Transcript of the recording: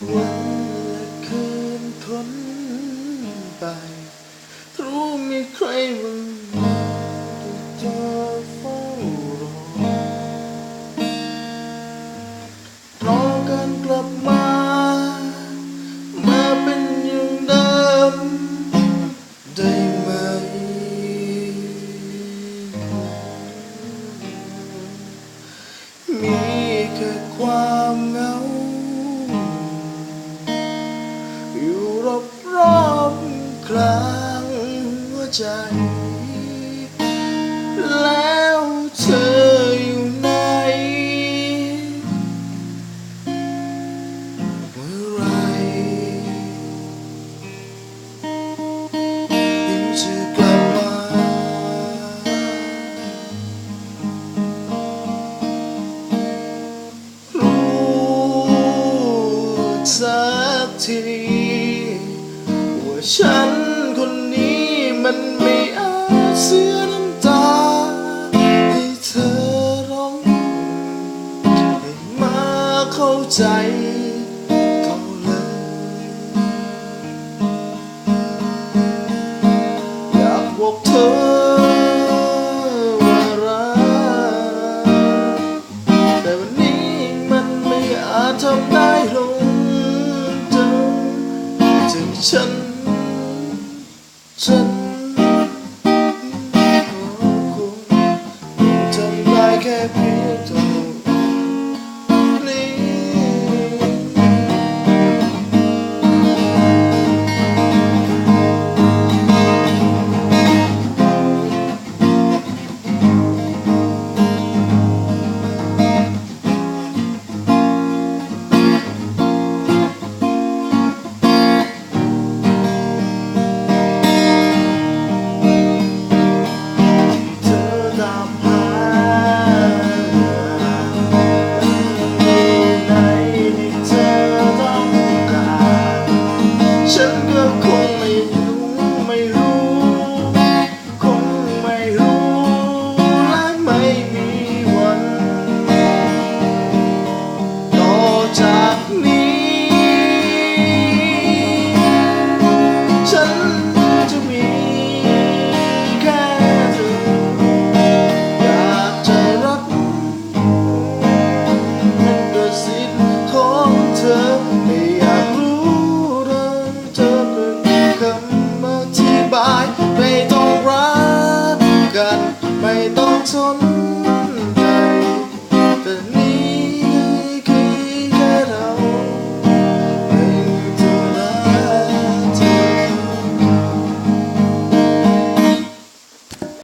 วันและคืนพ้นไป รู้มีใครบ้างที่จะเฝ้ารอ รอการกลับมา มาเป็นอย่างเดิม ได้ไหม มีแค่ความเหงา ใจ แล้วเธออยู่ไหนเมื่อไหรยังจะกลับมารู้สักที ว่าฉันคนนี้ เสียน้ำตาให้เธอร้องให้มาเข้าใจเขาเลย อยากบอกเธอว่ารักแต่วันนี้มันไม่อาจทำได้ลงจนถึงฉันฉัน que é preto. So.